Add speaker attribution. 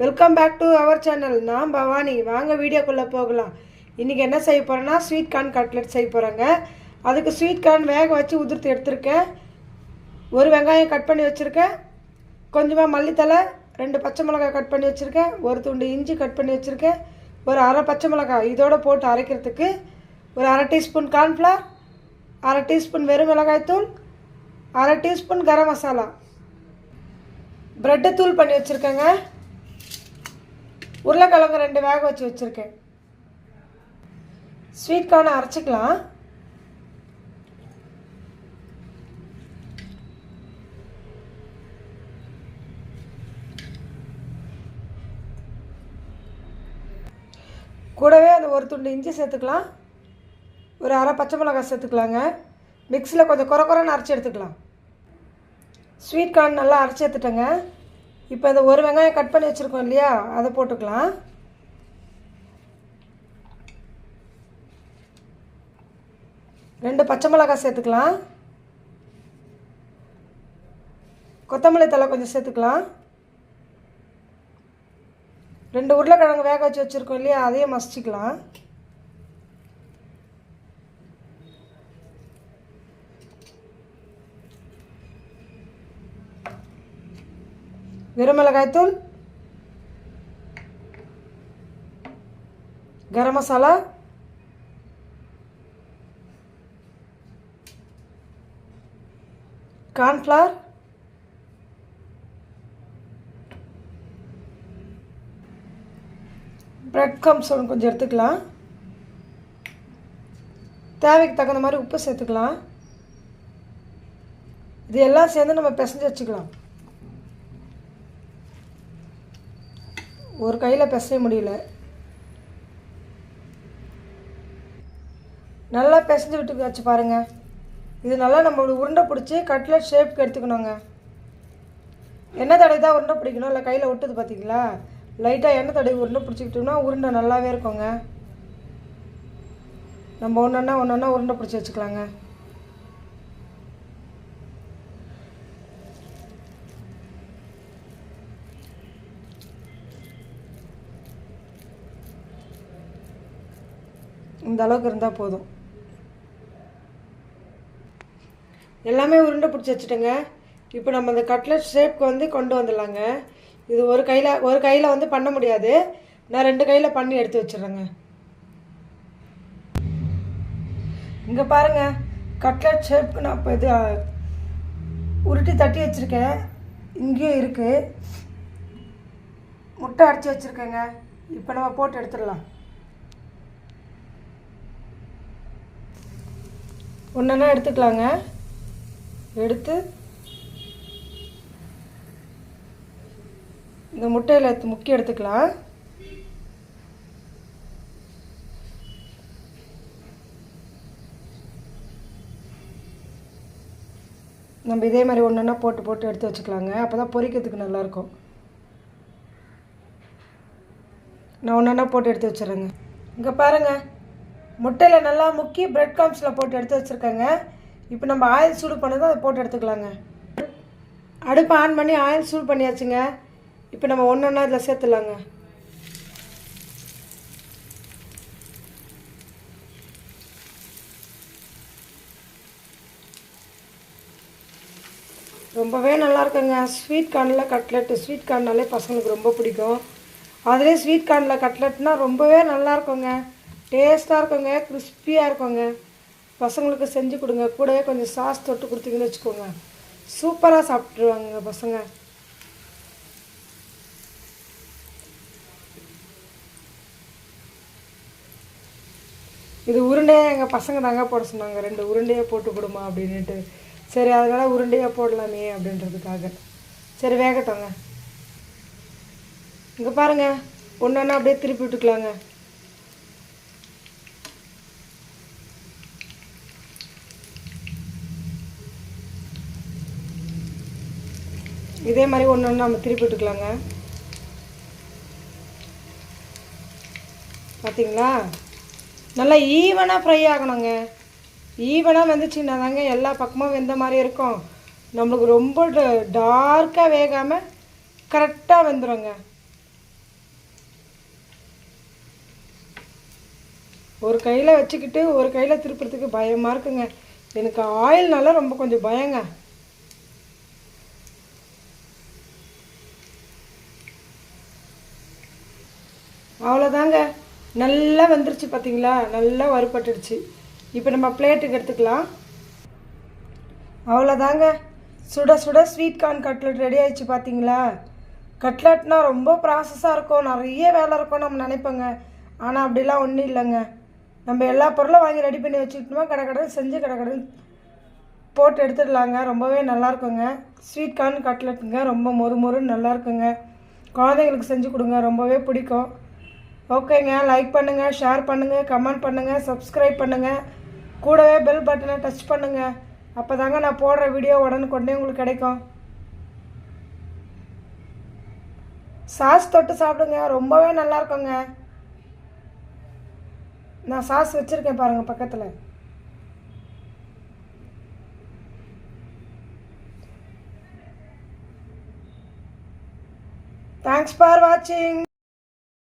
Speaker 1: Welcome back to our channel நான் பவானி. வாங்க வீடியோக்குள்ளே போகலாம். இன்றைக்கி என்ன செய்ய போகிறேன்னா ஸ்வீட் கார்ன் கட்லெட் செய்ய போகிறேங்க அதுக்கு ஸ்வீட் கார்ன் வேக வச்சு உதிர்த்து எடுத்திருக்கேன். ஒரு வெங்காயம் கட் பண்ணி வச்சுருக்கேன். கொஞ்சமாக மல்லித்தலை ரெண்டு பச்சை மிளகாய் கட் பண்ணி வச்சுருக்கேன். ஒரு துண்டு இஞ்சி கட் பண்ணி வச்சுருக்கேன். ஒரு அரை பச்சை மிளகாய் இதோட போட்டு அரைக்கிறதுக்கு ஒரு அரை டீஸ்பூன் கார்ன்ஃப்ளவர் அரை டீஸ்பூன் வெறும் மிளகாய்த்தூள் அரை டீஸ்பூன் கரம் மசாலா. ப்ரெட்டு தூள் பண்ணி வச்சுருக்கேங்க. உருளைக்கிழங்கு ரெண்டு வேக வச்சு வச்சுருக்கேன். ஸ்வீட் கார்னை அரைச்சிக்கலாம். கூடவே அந்த ஒரு துண்டு இஞ்சி சேர்த்துக்கலாம். ஒரு அரை பச்சை மிளகாய் சேர்த்துக்கலாங்க. மிக்சியில் கொஞ்சம் குறை குறைன்னு அரைச்சி எடுத்துக்கலாம். ஸ்வீட் கார்ன் நல்லா அரைச்சி எடுத்துட்டேங்க. இப்போ இந்த ஒரு வெங்காயம் கட் பண்ணி வச்சுருக்கோம் இல்லையா? அதை போட்டுக்கலாம். ரெண்டு பச்சை மிளகாய் சேர்த்துக்கலாம். கொத்தமல்லி தலை கொஞ்சம் சேர்த்துக்கலாம். ரெண்டு உருளைக்கிழங்கு வேக வச்சு வச்சுருக்கோம் இல்லையா? அதையும் மசிச்சிக்கலாம். வெறுமிளகாய்த்தூள் garam masala cornflour bread crumbs ஒன்று கொஞ்சம் எடுத்துக்கலாம். தேவைக்கு தகுந்த மாதிரி உப்பு சேர்த்துக்கலாம். இது எல்லாம் சேர்ந்து நம்ம பிசைஞ்சு வச்சுக்கலாம். ஒரு கையில் பிசைய முடியல. நல்லா பிசைஞ்சு விட்டு வச்சு பாருங்கள் இது நல்லா நம்ம உருண்டை பிடிச்சி கட்லட் ஷேப்க்கு எடுத்துக்கணுங்க. எண்ணெய் தடவை தான் உருண்டை பிடிக்கணும். இல்லை கையில் விட்டுது பார்த்தீங்களா லைட்டாக எண்ணெய் தடவை உருண்டை பிடிச்சிக்கிட்டோம்னா உருண்டை நல்லாவே இருக்குங்க. நம்ம ஒன்று ஒன்றா ஒன்று ஒன்றா உருண்டை பிடிச்சி வச்சுக்கலாங்க. இந்த அளவுக்கு இருந்தால் போதும். எல்லாமே உருண்டை பிடிச்சி வச்சுட்டேங்க. இப்போ நம்ம அந்த கட்லெட் ஷேப்க்கு வந்து கொண்டு வந்துடலாங்க. இது ஒரு கையில் ஒரு கையில் வந்து பண்ண முடியாது. நான் ரெண்டு கையில் பண்ணி எடுத்து வச்சிடுறேங்க. இங்கே பாருங்கள் கட்லெட் ஷேப்க்கு நான் இப்போ இது உருட்டி தட்டி வச்சுருக்கேன். இங்கேயும் இருக்குது முட்டை அடித்து வச்சுருக்கேங்க. இப்போ நம்ம போட்டு எடுத்துடலாம். ஒன்றெல்லாம் எடுத்துக்கலாங்க. எடுத்து இந்த முட்டையில் முக்கி எடுத்துக்கலாம். நம்ம இதே மாதிரி ஒன்று ஒன்றா போட்டு போட்டு எடுத்து வச்சுக்கலாங்க. அப்போ தான் பொரிக்கிறதுக்கு நல்லாயிருக்கும். நான் ஒன்று ஒன்றா போட்டு எடுத்து வச்சிடுறேங்க. இங்கே பாருங்கள் முட்டையில் நல்லா முக்கி பிரெட் காம்ஸில் போட்டு எடுத்து வச்சுருக்கேங்க. இப்போ நம்ம ஆயில் சூடு பண்ணதும் அதை போட்டு எடுத்துக்கலாங்க. அடுப்பை ஆன் பண்ணி ஆயில் சூடு பண்ணியாச்சுங்க. இப்போ நம்ம ஒன்று ஒன்றா இதில் சேர்த்துலாங்க ரொம்பவே நல்லா இருக்குங்க. ஸ்வீட் கார்னில் கட்லெட்டு ஸ்வீட் கார்ன்னாலே பசங்களுக்கு ரொம்ப பிடிக்கும். அதுலேயே ஸ்வீட் கார்னில் கட்லெட்னால் ரொம்பவே நல்லா இருக்குங்க. டேஸ்ட்டாக இருக்குங்க கிறிஸ்பியாக இருக்குங்க. பசங்களுக்கு செஞ்சு கொடுங்க. கூடவே கொஞ்சம் சாஸ் தொட்டு கொடுத்தீங்கன்னு வச்சுக்கோங்க. சூப்பராக சாப்பிட்ருவாங்க பசங்க. இது உருண்டையாக எங்கள் பசங்க தாங்க போட சொன்னாங்க. ரெண்டு உருண்டையாக போட்டு கொடுமா அப்படின்ட்டு சரி அதனால் உருண்டையாக போடலாமே அப்படின்றதுக்காக. சரி வேகட்டோங்க இங்கே பாருங்கள் ஒன்று ஒன்றா அப்படியே திருப்பி விட்டுக்கலாங்க. இதே மாதிரி ஒன்று ஒன்று நம்ம திருப்பி விட்டுக்கலாங்க. பார்த்தீங்களா நல்லா ஈவனாக ஃப்ரை ஆகணுங்க. ஈவனாக வந்துச்சுன்னா தாங்க எல்லா பக்கமும் வெந்த மாதிரி இருக்கும். நம்மளுக்கு ரொம்ப டார்க்காக வேகாமல் கரெக்டாக வெந்துடுங்க ஒரு கையில் வச்சுக்கிட்டு ஒரு கையில் திருப்புறதுக்கு பயமாக இருக்குங்க. எனக்கு ஆயில்னால ரொம்ப கொஞ்சம் பயங்க. அவ்வளோதாங்க நல்லா வந்துருச்சு பார்த்தீங்களா நல்லா வறுபட்டுடுச்சு. இப்போ நம்ம பிளேட்டுக்கு எடுத்துக்கலாம். அவ்வளோதாங்க சுட சுட ஸ்வீட் கார்ன் கட்லெட் ரெடி ஆயிடுச்சு பார்த்தீங்களா கட்லெட்னா ரொம்ப ப்ராசஸாக இருக்கும். நிறைய வேலை இருக்கும் நம்ம நினைப்போங்க. ஆனால் அப்படிலாம் ஒன்றும் இல்லைங்க. நம்ம எல்லா பொருளும் வாங்கி ரெடி பண்ணி வச்சுக்கிட்டோமா கடை கடை செஞ்சு கடை கடை போட்டு எடுத்துடலாங்க. ரொம்பவே நல்லாயிருக்குங்க ஸ்வீட் கார்ன் கட்லெட்டுங்க ரொம்ப மொறு மொறுன்னு நல்லா இருக்குங்க. குழந்தைங்களுக்கு செஞ்சு கொடுங்க. ரொம்பவே பிடிக்கும். ஓகேங்க லைக் பண்ணுங்கள் ஷேர் பண்ணுங்கள் கமெண்ட் பண்ணுங்கள் சப்ஸ்கிரைப் பண்ணுங்கள் கூடவே பெல் பட்டனை டச் பண்ணுங்கள் அப்போ தாங்க நான் போடுற வீடியோ உடனுக்குடனே உங்களுக்கு கிடைக்கும். சாஸ் தொட்டு சாப்பிடுங்க ரொம்பவே நல்லா இருக்குங்க. நான் சாஸ் வச்சுருக்கேன் பாருங்கள் பக்கத்தில். தேங்க்ஸ் ஃபார் வாட்சிங்